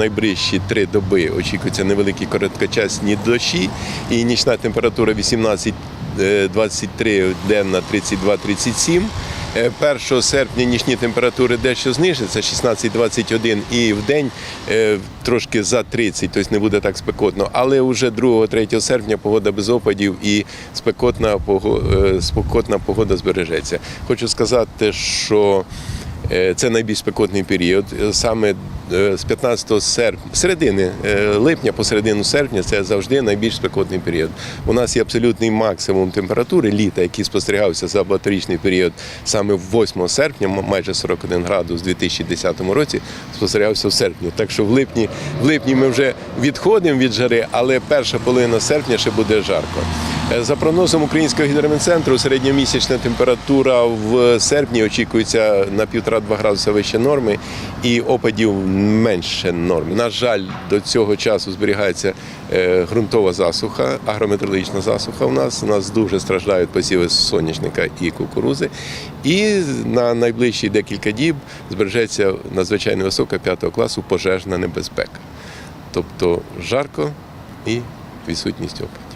найближчі три доби очікуються невеликі короткочасні дощі і нічна температура 18 е, 23, денна 32-37. Е, 1 серпня нічні температури дещо знижаться 16-21 і в день е, трошки за 30, тобто не буде так спекотно. Але вже 2-3 серпня погода без опадів і спекотна, пого- е, спекотна погода збережеться. Хочу сказати, що Е, Це найбільш спекотний період. Е, Саме е, з 15 серпня, середини е, липня по середину серпня це завжди найбільш спекотний період. У нас є абсолютний максимум температури літа, який спостерігався за багаторічний період саме 8 серпня, майже 41 градус у 2010 році, спостерігався в серпні. Так що в липні, в липні ми вже відходимо від жари, але перша половина серпня ще буде жарко. Е, За прогнозом Українського гідрометцентру, середньомісячна температура в серпні очікується на 1,5-2 градуси вище норми і опадів менше норми. На жаль, до цього часу зберігається е, ґрунтова засуха, агрометеорологічна засуха у нас. У нас дуже страждають посіви соняшника і кукурузи. І на найближчі декілька діб збережеться надзвичайно висока 5 класу пожежна небезпека. Тобто жарко і відсутність опадів.